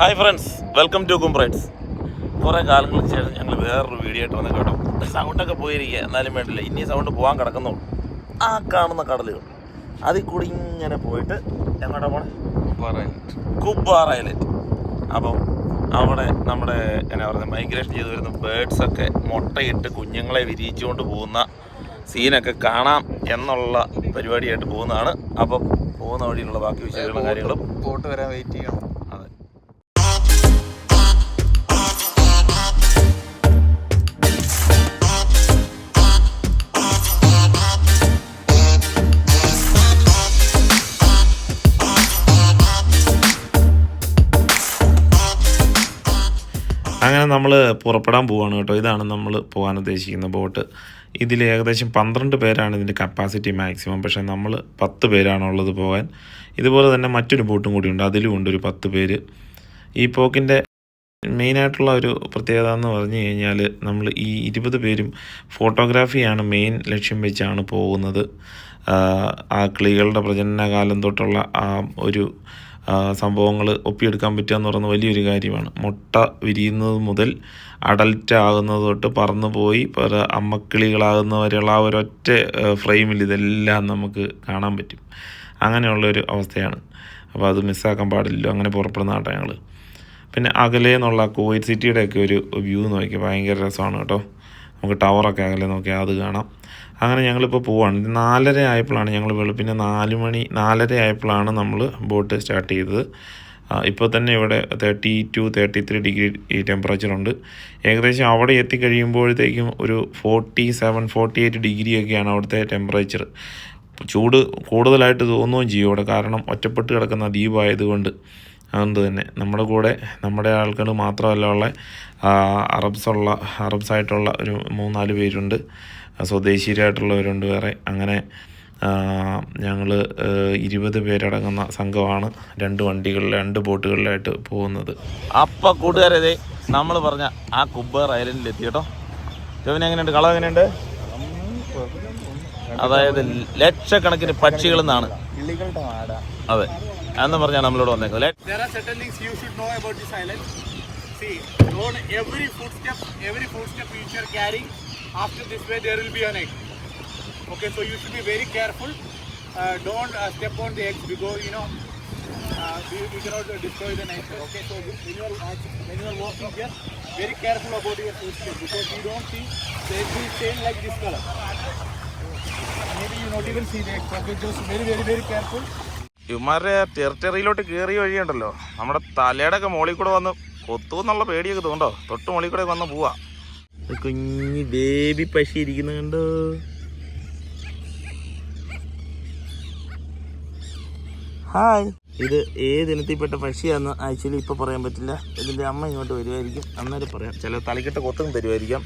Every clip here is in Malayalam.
ഹായ് ഫ്രണ്ട്സ് വെൽക്കം ടു കുംബ്രൈറ്റ്സ് കുറേ കാലങ്ങൾക്ക് ശേഷം ഞങ്ങൾ വേറൊരു വീഡിയോ ആയിട്ട് വന്നു കേട്ടോ. സൗണ്ടൊക്കെ പോയിരിക്കുക എന്നാലും വേണ്ടില്ല. ഇനി സൗണ്ട് പോകാൻ കിടക്കുന്നു ആ കാണുന്ന കടലുകൾ. അതിൽ കൂടി ഇങ്ങനെ പോയിട്ട് എങ്ങോട്ടാ പോണേ കുബ്ബാർ ഐലൻഡ് അപ്പം അവിടെ നമ്മുടെ എന്നാ പറയുന്നത് മൈഗ്രേഷൻ ചെയ്ത് വരുന്ന ബേഡ്സൊക്കെ മുട്ടയിട്ട് കുഞ്ഞുങ്ങളെ വിരിയിച്ചുകൊണ്ട് പോകുന്ന സീനൊക്കെ കാണാം എന്നുള്ള പരിപാടിയായിട്ട് പോകുന്നതാണ്. അപ്പം പോകുന്ന വഴിയിലുള്ള ബാക്കി വിശേഷങ്ങളും കാര്യങ്ങളും പോട്ട് വരാൻ വെയിറ്റ് ചെയ്യണം. അങ്ങനെ നമ്മൾ പുറപ്പെടാൻ പോവാണ് കേട്ടോ. ഇതാണ് നമ്മൾ പോകാൻ ഉദ്ദേശിക്കുന്ന ബോട്ട്. ഇതിൽ ഏകദേശം പന്ത്രണ്ട് പേരാണ് ഇതിന്റെ കപ്പാസിറ്റി മാക്സിമം പക്ഷേ നമ്മൾ പത്ത് പേരാണുള്ളത് പോകാൻ ഇതുപോലെ തന്നെ മറ്റൊരു ബോട്ടും കൂടി ഉണ്ട്. അതിലും ഉണ്ട് ഒരു പത്ത് പേര്. ഈ പോക്കിന്റെ മെയിനായിട്ടുള്ള ഒരു പ്രത്യേകത എന്ന് പറഞ്ഞു കഴിഞ്ഞാൽ നമ്മൾ ഈ ഇരുപത് പേരും ഫോട്ടോഗ്രാഫിയാണ് മെയിൻ ലക്ഷ്യം വെച്ചാണ് പോകുന്നത്. ആ കിളികളുടെ പ്രജനനകാലം തൊട്ടുള്ള ആ ഒരു സംഭവങ്ങൾ ഒപ്പിയെടുക്കാൻ പറ്റുക എന്ന് പറയുന്നത് വലിയൊരു കാര്യമാണ്. മുട്ട വിരിയുന്നത് മുതൽ അഡൽറ്റ് ആകുന്നത് തൊട്ട് പറന്നു പോയി പല അമ്മക്കിളികളാകുന്ന വരെയുള്ള ആ ഒരൊറ്റ ഫ്രെയിമിൽ ഇതെല്ലാം നമുക്ക് കാണാൻ പറ്റും. അങ്ങനെയുള്ളൊരു അവസ്ഥയാണ്. അപ്പോൾ അത് മിസ്സാക്കാൻ പാടില്ലല്ലോ. അങ്ങനെ പുറപ്പെടുന്ന ആട്ടങ്ങൾ പിന്നെ അകലെ എന്നുള്ള കുവൈറ്റ് സിറ്റിയുടെ ഒക്കെ ഒരു വ്യൂ നോക്കി ഭയങ്കര രസമാണ് കേട്ടോ. നമുക്ക് ടവറൊക്കെ അകലെ നോക്കിയാൽ അത് കാണാം. അങ്ങനെ ഞങ്ങളിപ്പോൾ പോവാണ്. നാലര ആയപ്പോഴാണ് ഞങ്ങൾ വെളുപ്പിന് നാല് മണി നാലര ആയപ്പോഴാണ് നമ്മൾ ബോട്ട് സ്റ്റാർട്ട് ചെയ്തത്. ഇപ്പോൾ തന്നെ ഇവിടെ thirty two thirty three degree ഈ ടെമ്പറേച്ചർ ഉണ്ട്. ഏകദേശം അവിടെ എത്തിക്കഴിയുമ്പോഴത്തേക്കും ഒരു ഫോർട്ടി സെവൻ ഫോർട്ടി എയ്റ്റ് ഡിഗ്രിയൊക്കെയാണ് അവിടുത്തെ ടെമ്പറേച്ചർ ചൂട് കൂടുതലായിട്ട് തോന്നുകയും ചെയ്യും അവിടെ. കാരണം ഒറ്റപ്പെട്ട് കിടക്കുന്ന ദ്വീപായതുകൊണ്ട്. അതുകൊണ്ട് തന്നെ നമ്മുടെ കൂടെ നമ്മുടെ ആൾക്കാർ മാത്രമല്ല ഉള്ള അറബ്സുള്ള അറബ്സായിട്ടുള്ള ഒരു മൂന്നാൽ പേരുണ്ട്. സ്വദേശീയരായിട്ടുള്ളവരുണ്ട് വേറെ. അങ്ങനെ ഞങ്ങൾ ഇരുപത് പേരടങ്ങുന്ന സംഘമാണ് രണ്ട് വണ്ടികളിൽ രണ്ട് ബോട്ടുകളിലായിട്ട് പോകുന്നത്. അപ്പം കൂട്ടുകാരതേ നമ്മൾ പറഞ്ഞ ആ കുബ്ബർ ഐലൻഡിൽ എത്തി കേട്ടോ. ജോവിന് എങ്ങനെയുണ്ട്? കളം എങ്ങനെയുണ്ട്? അതായത് ലക്ഷക്കണക്കിന് പക്ഷികൾ എന്നാണ് അതെ. എന്ന് പറഞ്ഞാണ് നമ്മളോട് വന്നേക്കുന്നത് ലെ- There are certain things you should know about this island. See, don't every footstep, every footstep which you are carrying, after this way there will be an egg. Okay, so you should be very careful. Uh, don't uh, step on the eggs because you know uh, we, we cannot uh, destroy the nature. Okay, so when you are act- when you are walking here, very careful about your footsteps because you don't see the egg will change like this color. Maybe you not even see the egg. Okay, just very very very careful. ഇവന്മാരുടെ ടെറിട്ടറിയിലോട്ട് കയറിയ വഴിയുണ്ടല്ലോ. നമ്മുടെ തലയുടെ ഒക്കെ മോളിൽ കൂടെ വന്ന് കൊത്തു എന്നുള്ള പേടിയൊക്കെ തോന്നുന്നുണ്ടോ? തൊട്ട് മോളിൽ കൂടെ വന്ന് പോവാ. കുഞ്ഞി ബേബി പശി ഇരിക്കുന്ന കണ്ടോ? ഹായ്. ഇത് ഏത് ഇനത്തിൽപ്പെട്ട പക്ഷിയാന്ന് ആക്ച്വലി ഇപ്പൊ പറയാൻ പറ്റില്ല. ഇതിന്റെ അമ്മ ഇങ്ങോട്ട് വരുമായിരിക്കും അന്നേരം പറയാം. ചില തലക്കെട്ട് കൊത്തും തരുമായിരിക്കാം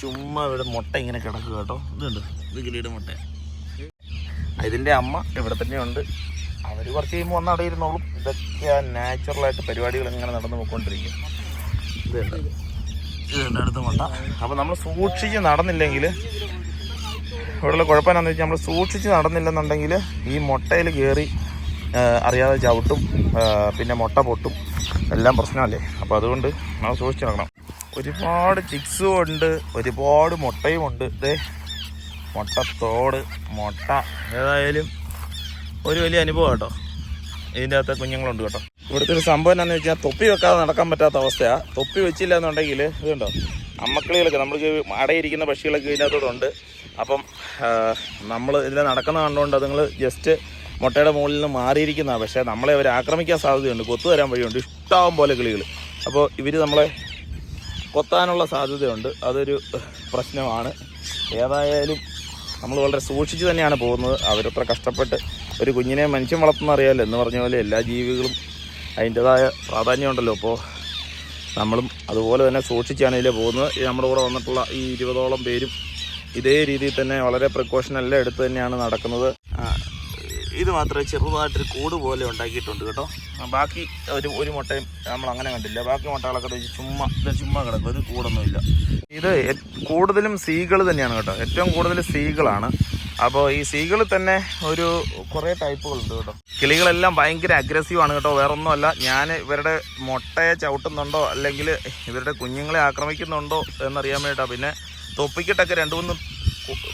ചുമ്മാ ഇവിടെ മുട്ട ഇങ്ങനെ കിടക്കുക കേട്ടോ. ഇതുണ്ട്. ഇത് കിളിയുടെ മുട്ട ഇതിന്റെ അമ്മ ഇവിടെ തന്നെയുണ്ട്. അവർ കുറച്ച് കഴിയുമ്പോൾ വന്ന് അവിടെ ഇരുന്നോളും. ഇതൊക്കെ നാച്ചുറലായിട്ട് പരിപാടികൾ ഇങ്ങനെ നടന്നു പോയിക്കൊണ്ടിരിക്കും. ഇതുണ്ട്. അടുത്ത മുട്ട. അപ്പൊ നമ്മൾ സൂക്ഷിച്ച് നടന്നില്ലെങ്കിൽ ഇവിടെയുള്ള കുഴപ്പം എന്താണെന്ന് വെച്ചാൽ നമ്മൾ സൂക്ഷിച്ച് നടന്നില്ലെന്നുണ്ടെങ്കിൽ ഈ മുട്ടയിൽ കയറി അറിയാതെ ചവിട്ടും പിന്നെ മുട്ട പൊട്ടും. എല്ലാം പ്രശ്നമല്ലേ? അപ്പോൾ അതുകൊണ്ട് നമ്മൾ സൂക്ഷിച്ച് നടക്കണം. ഒരുപാട് ചിക്സും ഉണ്ട്. ഒരുപാട് മുട്ടയും ഉണ്ട്. ഇതേ മുട്ടത്തോട് മുട്ട. ഏതായാലും ഒരു വലിയ അനുഭവം കേട്ടോ. ഇതിന്റെ അകത്ത് കുഞ്ഞുങ്ങളുണ്ട് കേട്ടോ. ഇവിടുത്തെ ഒരു സംഭവം എന്താണെന്ന് വെച്ചാൽ തൊപ്പി വെക്കാതെ നടക്കാൻ പറ്റാത്ത അവസ്ഥയാണ് തൊപ്പി വെച്ചില്ല എന്നുണ്ടെങ്കിൽ ഇതുണ്ടോ? അമ്മക്കിളികളൊക്കെ നമ്മൾക്ക് അടയിരിക്കുന്ന പക്ഷികളൊക്കെ ഇതിനകത്തോടുണ്ട് അപ്പം നമ്മൾ ഇതിൽ നടക്കുന്ന കണ്ടുകൊണ്ട് അതുങ്ങൾ ജസ്റ്റ് മുട്ടയുടെ മുകളിൽ നിന്ന് മാറിയിരിക്കുന്നതാണ് പക്ഷേ നമ്മളെ അവർ ആക്രമിക്കാൻ സാധ്യതയുണ്ട്. കൊത്തു തരാൻ വഴിയുണ്ട്. ഇഷ്ടാവും പോലെ കിളികൾ അപ്പോൾ ഇവർ നമ്മളെ കൊത്താനുള്ള സാധ്യതയുണ്ട്. അതൊരു പ്രശ്നമാണ്. ഏതായാലും നമ്മൾ വളരെ സൂക്ഷിച്ച് തന്നെയാണ് പോകുന്നത്. അവരത്ര കഷ്ടപ്പെട്ട് ഒരു കുഞ്ഞിനെ മനുഷ്യൻ വളർത്തുന്ന അറിയാമല്ലോ എന്ന് പറഞ്ഞ പോലെ എല്ലാ ജീവികളും അതിന്റെതായ പ്രാധാന്യമുണ്ടല്ലോ അപ്പോൾ നമ്മളും അതുപോലെ തന്നെ സൂക്ഷിച്ചാണ് ഇതിൽ പോകുന്നത്. നമ്മുടെ കൂടെ വന്നിട്ടുള്ള ഈ ഇരുപതോളം പേരും ഇതേ രീതിയിൽ തന്നെ വളരെ പ്രിക്കോഷൻ എല്ലാം എടുത്ത് തന്നെയാണ് നടക്കുന്നത്. ഇത് മാത്രമേ ചെറുതായിട്ടൊരു കൂട് പോലെ ഉണ്ടാക്കിയിട്ടുണ്ട് കേട്ടോ. ബാക്കി ഒരു ഒരു മുട്ടയും നമ്മൾ അങ്ങനെ കണ്ടില്ല. ബാക്കി മുട്ടകളൊക്കെ ചുമ്മാ ചുമ്മാ കിടക്കും. ഒരു കൂടൊന്നുമില്ല ഇത് കൂടുതലും സീകൾ തന്നെയാണ് കേട്ടോ. ഏറ്റവും കൂടുതൽ സീകളാണ്. അപ്പോൾ ഈ സീകൾ തന്നെ ഒരു കുറേ ടൈപ്പുകളുണ്ട് കേട്ടോ. കിളികളെല്ലാം ഭയങ്കര അഗ്രസീവ് ആണ് കേട്ടോ. വേറെ ഒന്നുമല്ല ഞാൻ ഇവരുടെ മുട്ടയെ ചവിട്ടുന്നുണ്ടോ? അല്ലെങ്കിൽ ഇവരുടെ കുഞ്ഞുങ്ങളെ ആക്രമിക്കുന്നുണ്ടോ? എന്നറിയാൻ വേണ്ടിയിട്ടാണ് പിന്നെ തൊപ്പിക്കിട്ടൊക്കെ രണ്ട് മൂന്ന്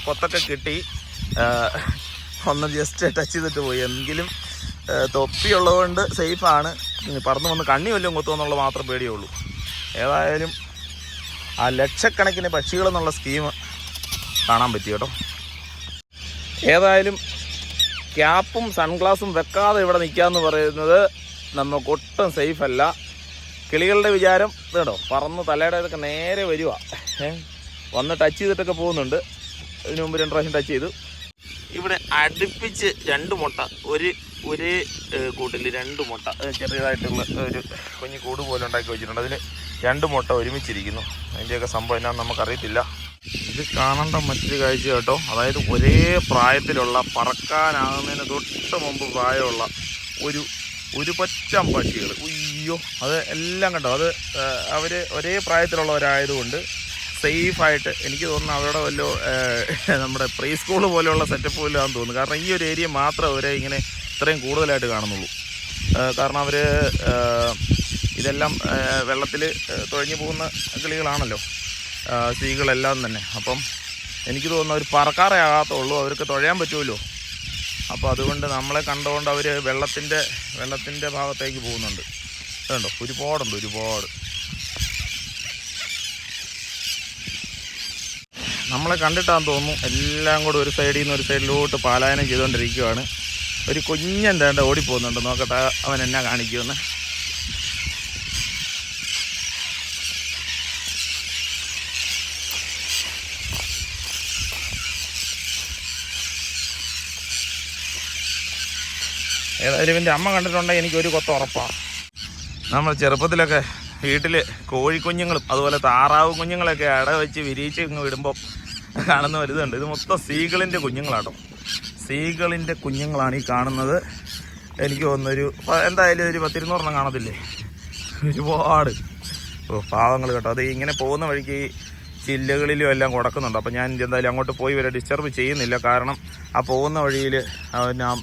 കൊത്തൊക്കെ കിട്ടി. ഒന്ന് ജസ്റ്റ് ടച്ച് ചെയ്തിട്ട് പോയി. എങ്കിലും തൊപ്പിയുള്ളതുകൊണ്ട് സേഫാണ് പറന്ന് വന്ന് കണ്ണി വല്ലതും കൊത്തുമെന്നുള്ള മാത്രം പേടിയുള്ളൂ. ഏതായാലും ആ ലക്ഷക്കണക്കിന് പക്ഷികളെന്നുള്ള സ്കീം കാണാൻ പറ്റി കേട്ടോ. ഏതായാലും ക്യാപ്പും സൺഗ്ലാസും വെക്കാതെ ഇവിടെ നിൽക്കാന്ന് പറയുന്നത് നമുക്ക് ഒട്ടും സേഫ് അല്ല. കിളികളുടെ വിചാരം കേട്ടോ പറന്ന് തലയുടെ ഇതൊക്കെ നേരെ വരിക വന്ന് ടച്ച് ചെയ്തിട്ടൊക്കെ പോകുന്നുണ്ട്. ഇതിനു മുമ്പ് രണ്ട് പ്രാവശ്യം ടച്ച് ചെയ്തു. ഇവിടെ അടുപ്പിച്ച് രണ്ട് മുട്ട ഒരു ഒരേ കൂട്ടിൽ രണ്ട് മുട്ട. ചെറിയതായിട്ടുള്ള ഒരു കുഞ്ഞു കൂട് പോലെ ഉണ്ടാക്കി വെച്ചിട്ടുണ്ട്. അതിൽ രണ്ട് മുട്ട ഒരുമിച്ചിരിക്കുന്നു. അതിന്റെയൊക്കെ സംഭവം എന്നാന്ന് നമുക്കറിയത്തില്ല. ഇത് കാണേണ്ട മറ്റൊരു കാഴ്ച കേട്ടോ. അതായത് ഒരേ പ്രായത്തിലുള്ള പറക്കാനാകുന്നതിന് തൊട്ട് മുമ്പ് പ്രായമുള്ള ഒരു ഒരു പറ്റം പക്ഷികൾ അയ്യോ അത് എല്ലാം കണ്ടോ? അത് അവർ ഒരേ പ്രായത്തിലുള്ളവരായതുകൊണ്ട് സേഫായിട്ട് എനിക്ക് തോന്നുന്നു അവരുടെ വല്ലോ നമ്മുടെ പ്രീ സ്കൂൾ പോലെയുള്ള സെറ്റപ്പ് പോലും ആണെന്ന് തോന്നുന്നു. കാരണം ഈ ഒരു ഏരിയ മാത്രമേ അവരെ ഇങ്ങനെ ഇത്രയും കൂടുതലായിട്ട് കാണുന്നുള്ളൂ. കാരണം അവർ ഇതെല്ലാം വെള്ളത്തിൽ തുഴഞ്ഞു പോകുന്ന കിളികളാണല്ലോ. സ്ത്രീകളെല്ലാം തന്നെ. അപ്പം എനിക്ക് തോന്നുന്നു അവർ പറക്കാറേ ആകാത്തുള്ളൂ അവർക്ക് തുഴയാൻ പറ്റുമല്ലോ. അപ്പോൾ അതുകൊണ്ട് നമ്മളെ കണ്ടുകൊണ്ട് അവർ വെള്ളത്തിന്റെ വെള്ളത്തിന്റെ ഭാഗത്തേക്ക് പോകുന്നുണ്ട്. അതുണ്ടോ ഒരുപാടുണ്ട് ഒരുപാട്. നമ്മളെ കണ്ടിട്ടാന്ന് തോന്നുന്നു എല്ലാം കൂടെ ഒരു സൈഡിൽ നിന്ന് ഒരു സൈഡിലോട്ട് പാലായനം ചെയ്തുകൊണ്ടിരിക്കുകയാണ് ഒരു കുഞ്ഞൻ തേണ്ട ഓടിപ്പോകുന്നുണ്ട്. നോക്കട്ടെ അവൻ എന്നാ കാണിക്കുമെന്ന്. ഏതായാലും ഇവന്റെ അമ്മ കണ്ടിട്ടുണ്ടെങ്കിൽ എനിക്ക് ഒരു കൊത്ത ഉറപ്പാണ് നമ്മൾ ചെറുപ്പത്തിലൊക്കെ വീട്ടിൽ കോഴിക്കുഞ്ഞുങ്ങളും അതുപോലെ താറാവ് കുഞ്ഞുങ്ങളൊക്കെ അട വെച്ച് വിരിയിച്ച് ഇങ്ങ് വിടുമ്പോൾ കാണുന്ന വലുതുണ്ട് ഇത് മൊത്തം സീകളിന്റെ കുഞ്ഞുങ്ങളാട്ടോ. സീകളിന്റെ കുഞ്ഞുങ്ങളാണ് ഈ കാണുന്നത്. എനിക്ക് തോന്നുന്നൊരു എന്തായാലും ഒരു പത്തിരുന്നൂറെണ്ണം കാണത്തില്ലേ? ഒരുപാട്. ഓ പാവങ്ങൾ കേട്ടോ. അത് ഇങ്ങനെ പോകുന്ന വഴിക്ക് ഈ ചില്ലകളിലും എല്ലാം കൊടുക്കുന്നുണ്ട്. അപ്പോൾ ഞാൻ എന്തായാലും അങ്ങോട്ട് പോയി വരെ ഡിസ്റ്റർബ് ചെയ്യുന്നില്ല. കാരണം ആ പോകുന്ന വഴിയിൽ ഞാൻ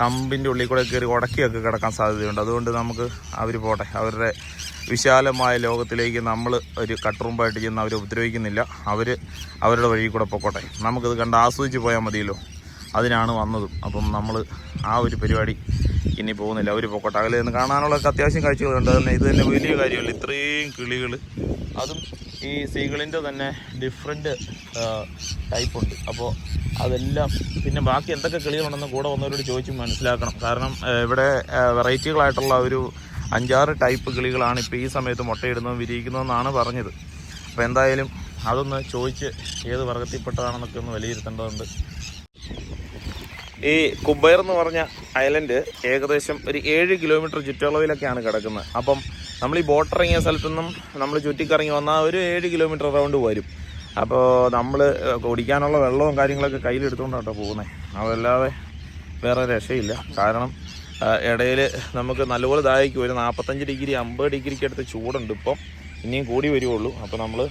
കമ്പിന്റെ ഉള്ളിൽ കൂടെ കയറി ഉടക്കിയൊക്കെ കിടക്കാൻ സാധ്യതയുണ്ട്. അതുകൊണ്ട് നമുക്ക് അവർ പോട്ടെ. അവരുടെ വിശാലമായ ലോകത്തിലേക്ക് നമ്മൾ ഒരു കട്ടുറുമ്പായിട്ട് ചെന്ന് അവരെ ഉപദ്രവിക്കുന്നില്ല. അവർ അവരുടെ വഴി കൂടെ പൊക്കോട്ടെ. നമുക്കിത് കണ്ട് ആസ്വദിച്ച് പോയാൽ മതിയല്ലോ. അതിനാണ് വന്നതും. അപ്പം നമ്മൾ ആ ഒരു പരിപാടി ഇനി പോകുന്നില്ല. അവർ പൊക്കോട്ടെ. അകലെ നിന്ന് കാണാനുള്ള അത്യാവശ്യം കാഴ്ചകളുണ്ട് തന്നെ ഇത് തന്നെ വലിയ കാര്യമല്ല? ഇത്രയും കിളികൾ അതും ഈ സീകളിന്റെ തന്നെ ഡിഫറെന്റ് ടൈപ്പുണ്ട് അപ്പോൾ അതെല്ലാം പിന്നെ ബാക്കി എന്തൊക്കെ കിളികളുണ്ടെന്ന് കൂടെ വന്നവരോട് ചോദിച്ച് മനസ്സിലാക്കണം. കാരണം ഇവിടെ വെറൈറ്റികളായിട്ടുള്ള ഒരു അഞ്ചാറ് ടൈപ്പ് കിളികളാണ് ഇപ്പോൾ ഈ സമയത്ത് മുട്ടയിടുന്നതും വിരിയിക്കുന്നതെന്നാണ് പറഞ്ഞത്. അപ്പോൾ എന്തായാലും അതൊന്ന് ചോദിച്ച് ഏത് വർഗത്തിൽപ്പെട്ടതാണെന്നൊക്കെ ഒന്ന് വിലയിരുത്തേണ്ടതുണ്ട്. ഈ കുബൈർ എന്ന് പറഞ്ഞ ഐലൻഡ് ഏകദേശം ഒരു ഏഴ് കിലോമീറ്റർ ചുറ്റളവിലൊക്കെയാണ് കിടക്കുന്നത്. അപ്പം നമ്മൾ ഈ ബോട്ട് ഇറങ്ങിയ സ്ഥലത്തു നിന്നും നമ്മൾ ചുറ്റിക്കറങ്ങി വന്നാൽ ഒരു ഏഴ് കിലോമീറ്റർ റൗണ്ട് വരും. അപ്പോൾ നമ്മൾ കുടിക്കാനുള്ള വെള്ളവും കാര്യങ്ങളൊക്കെ കയ്യിലെടുത്തുകൊണ്ടാണ് കേട്ടോ പോകുന്നത് അതല്ലാതെ വേറെ രക്ഷയില്ല. കാരണം ഇടയിൽ നമുക്ക് നല്ലപോലെ ദാഹിക്കും ഒരു നാൽപ്പത്തഞ്ച് ഡിഗ്രി അമ്പത് ഡിഗ്രിക്ക് അടുത്ത് ചൂടുണ്ട് ഇപ്പം. ഇനിയും കൂടി വരുവുള്ളൂ. അപ്പോൾ നമ്മൾ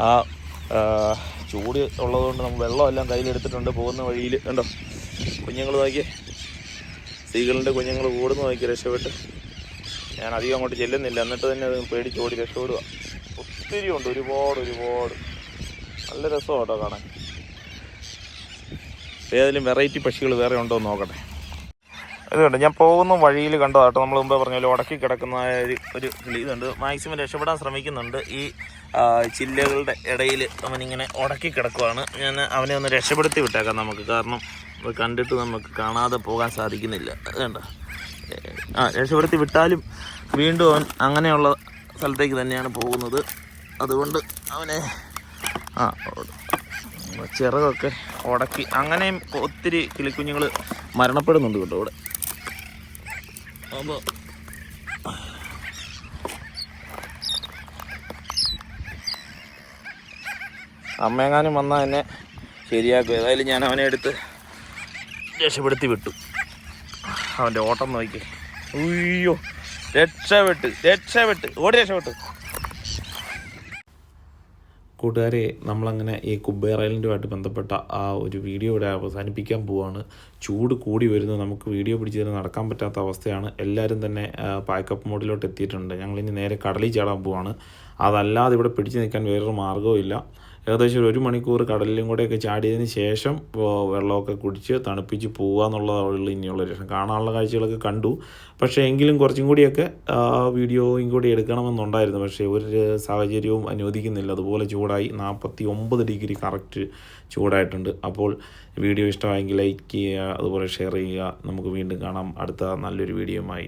ആ ചൂട് ഉള്ളതുകൊണ്ട് നമ്മൾ വെള്ളമെല്ലാം കയ്യിലെടുത്തിട്ടുണ്ട് പോകുന്ന വഴിയിൽ. കണ്ടോ? കുഞ്ഞുങ്ങൾ നോക്കി സ്ത്രീകളുടെ കുഞ്ഞുങ്ങൾ കൂടുന്ന നോക്കി രക്ഷപ്പെട്ട്. ഞാൻ അധികം അങ്ങോട്ട് ചെല്ലുന്നില്ല. എന്നിട്ട് തന്നെ അത് പേടിച്ച് ഓടി രക്ഷപ്പെടുക ഒത്തിരി ഉണ്ട്. ഒരുപാട് ഒരുപാട്. നല്ല രസമാണ് കേട്ടോ കാണാൻ. ഏതെങ്കിലും വെറൈറ്റി പക്ഷികൾ വേറെ ഉണ്ടോ എന്ന് നോക്കട്ടെ. ഇത് കണ്ടോ ഞാൻ പോകുന്ന വഴിയിൽ കണ്ടതാട്ടോ. നമ്മൾ മുമ്പേ പറഞ്ഞ പോലെ ഉടക്കി കിടക്കുന്ന ഒരു ഒരു ഇതുണ്ട്. മാക്സിമം രക്ഷപ്പെടാൻ ശ്രമിക്കുന്നുണ്ട്. ഈ ചില്ലകളുടെ ഇടയിൽ അവനിങ്ങനെ ഉടക്കി കിടക്കുവാണ്. ഞാൻ അവനെ ഒന്ന് രക്ഷപ്പെടുത്തി വിട്ടേക്കാം നമുക്ക്. കാരണം അത് കണ്ടിട്ട് നമുക്ക് കാണാതെ പോകാൻ സാധിക്കുന്നില്ല. അതുകൊണ്ട് ആ രക്ഷപ്പെടുത്തി വിട്ടാലും വീണ്ടും അവൻ അങ്ങനെയുള്ള സ്ഥലത്തേക്ക് തന്നെയാണ് പോകുന്നത്. അതുകൊണ്ട് അവനെ ആ ചിറകൊക്കെ ഉടക്കി. അങ്ങനെയും ഒത്തിരി കിളിക്കുഞ്ഞുങ്ങൾ മരണപ്പെടുന്നുണ്ട് കേട്ടോ ഇവിടെ. അപ്പോൾ അമ്മയെങ്ങാനും വന്നാൽ എന്നെ ശരിയാക്കും. ഏതായാലും ഞാൻ അവനെ എടുത്ത് രക്ഷപ്പെടുത്തി വിട്ടു. അവന്റെ ഓട്ടം നോക്കി. അയ്യോ രക്ഷപ്പെട്ട് രക്ഷപ്പെട്ട് ഓടി രക്ഷപ്പെട്ടു കൂട്ടുകാരെ നമ്മളങ്ങനെ ഈ കുബേർ ഐലൻഡുമായിട്ട് ബന്ധപ്പെട്ട ആ ഒരു വീഡിയോ ഇവിടെ അവസാനിപ്പിക്കാൻ പോവാണ്. ചൂട് കൂടി വരുന്നു. നമുക്ക് വീഡിയോ പിടിച്ച് തന്നെ നടക്കാൻ പറ്റാത്ത അവസ്ഥയാണ്. എല്ലാവരും തന്നെ പാക്കപ്പ് മോഡിലോട്ട് എത്തിയിട്ടുണ്ട് ഞങ്ങളിനി നേരെ കടലിൽ ചാടാൻ പോവാണ്. അതല്ലാതെ ഇവിടെ പിടിച്ചു നിൽക്കാൻ വേറൊരു മാർഗവും ഏകദേശം ഒരു മണിക്കൂർ കടലിലും കൂടെയൊക്കെ ചാടിയതിന് ശേഷം വെള്ളമൊക്കെ കുടിച്ച് തണുപ്പിച്ച് പോവുക എന്നുള്ളതാണ് ഇനിയുള്ള ലക്ഷ്യം. കാണാനുള്ള കാഴ്ചകളൊക്കെ കണ്ടു. പക്ഷേ എങ്കിലും കുറച്ചും കൂടിയൊക്കെ വീഡിയോയും കൂടി എടുക്കണമെന്നുണ്ടായിരുന്നു. പക്ഷേ ഒരു സാഹചര്യവും അനുവദിക്കുന്നില്ല. അതുപോലെ ചൂടായി. നാൽപ്പത്തി ഒമ്പത് ഡിഗ്രി കറക്റ്റ് ചൂടായിട്ടുണ്ട്. അപ്പോൾ വീഡിയോ ഇഷ്ടമായെങ്കിൽ ലൈക്ക് ചെയ്യുക അതുപോലെ ഷെയർ ചെയ്യുക. നമുക്ക് വീണ്ടും കാണാം. അടുത്ത നല്ലൊരു വീഡിയോയുമായി.